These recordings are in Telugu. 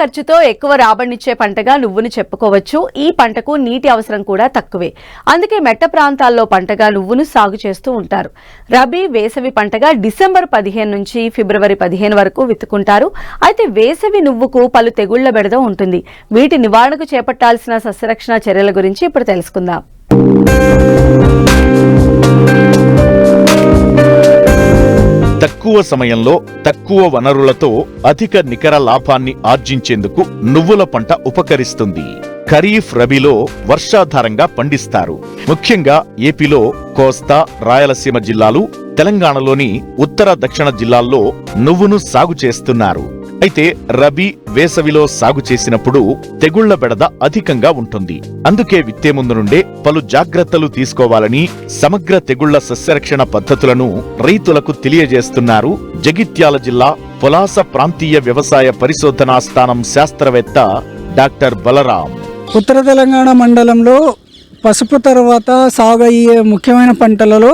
ఖర్చుతో ఎక్కువ రాబడినిచ్చే పంటగా నువ్వును చెప్పుకోవచ్చు. ఈ పంటకు నీటి అవసరం కూడా తక్కువే. అందుకే మెట్ట ప్రాంతాల్లో పంటగా నువ్వును సాగు చేస్తూ ఉంటారు. రబీ వేసవి పంటగా డిసెంబర్ పదిహేను నుంచి ఫిబ్రవరి పదిహేను వరకు విత్తుకుంటారు. అయితే వేసవి నువ్వుకు పలు తెగుళ్ళ బెడద ఉంటుంది. వీటి నివారణకు చేపట్టాల్సిన సస్యరక్షణ చర్యల గురించి ఇప్పుడు తెలుసుకుందాం. తక్కువ సమయంలో తక్కువ వనరులతో అధిక నికర లాభాన్ని ఆర్జించేందుకు నువ్వుల పంట ఉపకరిస్తుంది. ఖరీఫ్ రబీలో వర్షాధారంగా పండిస్తారు. ముఖ్యంగా ఏపీలో కోస్తా రాయలసీమ జిల్లాలు తెలంగాణలోని ఉత్తర దక్షిణ జిల్లాల్లో నువ్వును సాగు చేస్తున్నారు. అయితే రబీ వేసవిలో సాగు చేసినప్పుడు తెగుళ్ళ బెడద అధికంగా ఉంటుంది. అందుకే విత్తే ముందు నుండే పలు జాగ్రత్తలు తీసుకోవాలని సమగ్ర తెగుళ్ళ సస్యరక్షణ పద్ధతులను రైతులకు తెలియజేస్తున్నారు జగిత్యాల జిల్లా పొలాస ప్రాంతీయ వ్యవసాయ పరిశోధనా స్థానం శాస్త్రవేత్త డాక్టర్ బలరాం. ఉత్తర తెలంగాణ మండలంలో పసుపు తర్వాత సాగు అయ్యే ముఖ్యమైన పంటలలో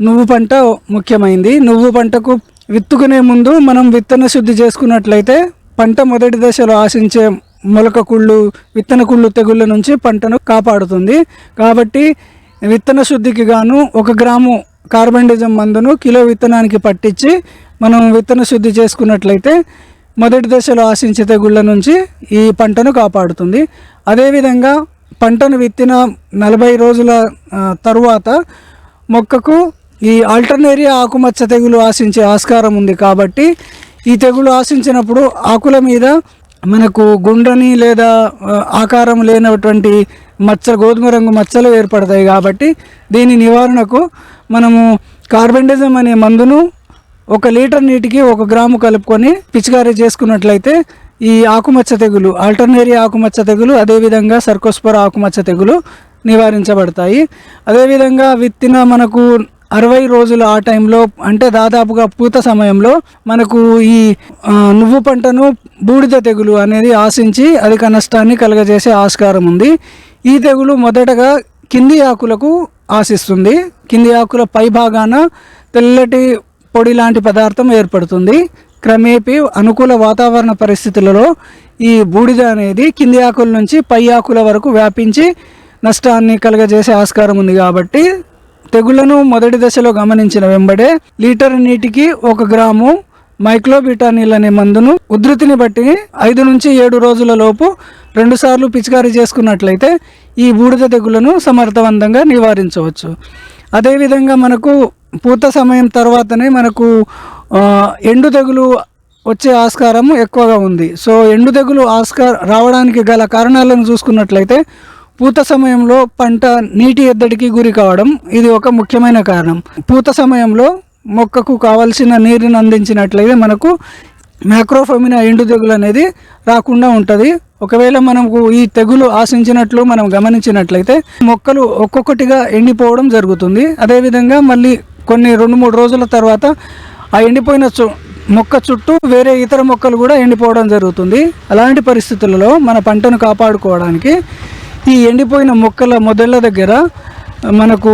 నువ్వు పంట ముఖ్యమైంది. నువ్వు పంటకు విత్తుకునే ముందు మనం విత్తన శుద్ధి చేసుకున్నట్లయితే పంట మొదటి దశలో ఆశించే మొలక కుళ్ళు విత్తన కుళ్ళు తెగుళ్ళ నుంచి పంటను కాపాడుతుంది. కాబట్టి విత్తన శుద్ధికి గాను ఒక గ్రాము కార్బండిజం మందును కిలో విత్తనానికి పట్టించి మనం విత్తన శుద్ధి చేసుకున్నట్లయితే మొదటి దశలో ఆశించే తెగుళ్ళ నుంచి ఈ పంటను కాపాడుతుంది. అదేవిధంగా పంటను విత్తిన నలభై రోజుల తరువాత మొక్కకు ఈ ఆల్టర్నేరియా ఆకుమచ్చ తెగులు ఆశించే ఆస్కారం ఉంది కాబట్టి ఈ తెగులు ఆశించినప్పుడు ఆకుల మీద మనకు గుండ్రని లేదా ఆకారం లేనటువంటి మచ్చ గోధుమ రంగు మచ్చలు ఏర్పడతాయి కాబట్టి దీని నివారణకు మనము కార్బెండిజం అనే మందును ఒక లీటర్ నీటికి ఒక గ్రాము కలుపుకొని పిచికారీ చేసుకున్నట్లయితే ఈ ఆకుమచ్చ తెగులు ఆల్టర్నేరియా ఆకుమచ్చ తెగులు అదేవిధంగా సర్కోస్పర ఆకుమచ్చ తెగులు నివారించబడతాయి. అదేవిధంగా విత్తిన మనకు అరవై రోజుల ఆ టైంలో అంటే దాదాపుగా పూత సమయంలో మనకు ఈ నువ్వు పంటను బూడిద తెగులు అనేది ఆశించి అధిక నష్టాన్ని కలుగజేసే ఆస్కారం ఉంది. ఈ తెగులు మొదటగా కింది ఆకులకు ఆశిస్తుంది. కింది ఆకుల పై భాగాన తెల్లటి పొడి లాంటి పదార్థం ఏర్పడుతుంది. క్రమేపీ అనుకూల వాతావరణ పరిస్థితులలో ఈ బూడిద అనేది కింది ఆకుల నుంచి పై ఆకుల వరకు వ్యాపించి నష్టాన్ని కలుగజేసే ఆస్కారం ఉంది కాబట్టి తెగుళ్ళను మొదటి దశలో గమనించిన వెంబడే లీటర్ నీటికి ఒక గ్రాము మైక్లోబిటానిల్ అనే మందును ఉధృతిని బట్టి ఐదు నుంచి ఏడు రోజుల లోపు రెండుసార్లు పిచికారీ చేసుకున్నట్లయితే ఈ బూడిద తెగులను సమర్థవంతంగా నివారించవచ్చు. అదేవిధంగా మనకు పూత సమయం తర్వాతనే మనకు ఎండు తెగులు వచ్చే ఆస్కారం ఎక్కువగా ఉంది. సో ఎండు తెగులు ఆస్కార్ రావడానికి గల కారణాలను చూసుకున్నట్లయితే పూత సమయంలో పంట నీటి ఎద్దడికి గురి కావడం ఇది ఒక ముఖ్యమైన కారణం. పూత సమయంలో మొక్కకు కావలసిన నీరుని అందించినట్లయితే మనకు మ్యాక్రోఫమినా ఎండు తెగులు అనేది రాకుండా ఉంటుంది. ఒకవేళ మనకు ఈ తెగులు ఆశించినట్లు మనం గమనించినట్లయితే మొక్కలు ఒక్కొక్కటిగా ఎండిపోవడం జరుగుతుంది. అదేవిధంగా మళ్ళీ కొన్ని రెండు మూడు రోజుల తర్వాత ఆ ఎండిపోయిన చు మొక్క చుట్టూ వేరే ఇతర మొక్కలు కూడా ఎండిపోవడం జరుగుతుంది. అలాంటి పరిస్థితులలో మన పంటను కాపాడుకోవడానికి ఈ ఎండిపోయిన మొక్కల మొదళ్ళ దగ్గర మనకు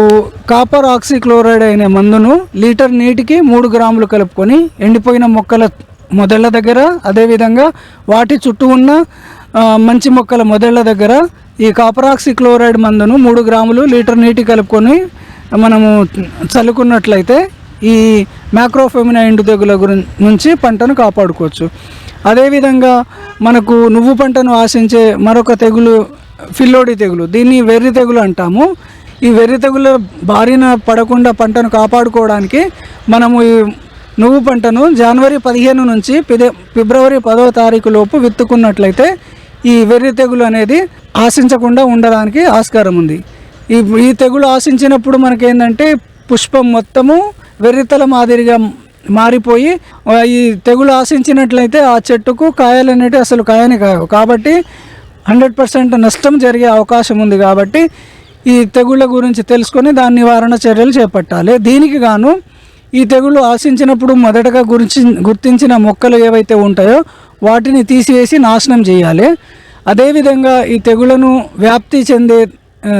కాపర్ ఆక్సిక్లోరైడ్ అనే మందును లీటర్ నీటికి మూడు గ్రాములు కలుపుకొని ఎండిపోయిన మొక్కల మొదళ్ళ దగ్గర అదేవిధంగా వాటి చుట్టూ ఉన్న మంచి మొక్కల మొదళ్ళ దగ్గర ఈ కాపర్ ఆక్సిక్లోరైడ్ మందును మూడు గ్రాములు లీటర్ నీటి కలుపుకొని మనము చల్లుకున్నట్లయితే ఈ మ్యాక్రోఫెమినా ఎండు తెగుల గురించి నుంచి పంటను కాపాడుకోవచ్చు. అదేవిధంగా మనకు నువ్వు పంటను ఆశించే మరొక తెగులు ఫిల్లోడి తెగులు. దీన్ని వెర్రి తెగులు అంటాము. ఈ వెర్రి తెగుల బారిన పడకుండా పంటను కాపాడుకోవడానికి మనము ఈ నువ్వు పంటను జనవరి పదిహేను నుంచి పిదే ఫిబ్రవరి పదవ తారీఖు లోపు విత్తుకున్నట్లయితే ఈ వెర్రి తెగులు అనేది ఆశించకుండా ఉండడానికి ఆస్కారం ఉంది. ఈ ఈ తెగులు ఆశించినప్పుడు మనకేంటంటే పుష్పం మొత్తము వెర్రితల మాదిరిగా మారిపోయి ఈ తెగులు ఆశించినట్లయితే ఆ చెట్టుకు కాయలు అనేటివి అసలు కాయని కావు. కాబట్టి హండ్రెడ్ పర్సెంట్ నష్టం జరిగే అవకాశం ఉంది కాబట్టి ఈ తెగుళ్ళ గురించి తెలుసుకొని దాని నివారణ చర్యలు చేపట్టాలి. దీనికి గాను ఈ తెగుళ్ళు ఆశించినప్పుడు మొదటగా గురించి గుర్తించిన మొక్కలు ఏవైతే ఉంటాయో వాటిని తీసివేసి నాశనం చేయాలి. అదేవిధంగా ఈ తెగుళ్ళను వ్యాప్తి చెందే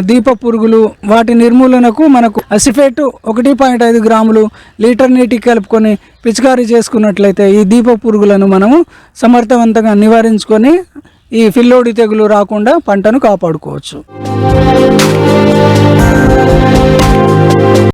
దీప పురుగులు వాటి నిర్మూలనకు మనకు అసిఫేట్ ఒకటి పాయింట్ ఐదు గ్రాములు లీటర్ నీటికి కలుపుకొని పిచికారీ చేసుకున్నట్లయితే ఈ దీప పురుగులను మనము సమర్థవంతంగా నివారించుకొని ఈ ఫిల్లోడి తెగులు రాకుండా పంటను కాపాడుకోవచ్చు.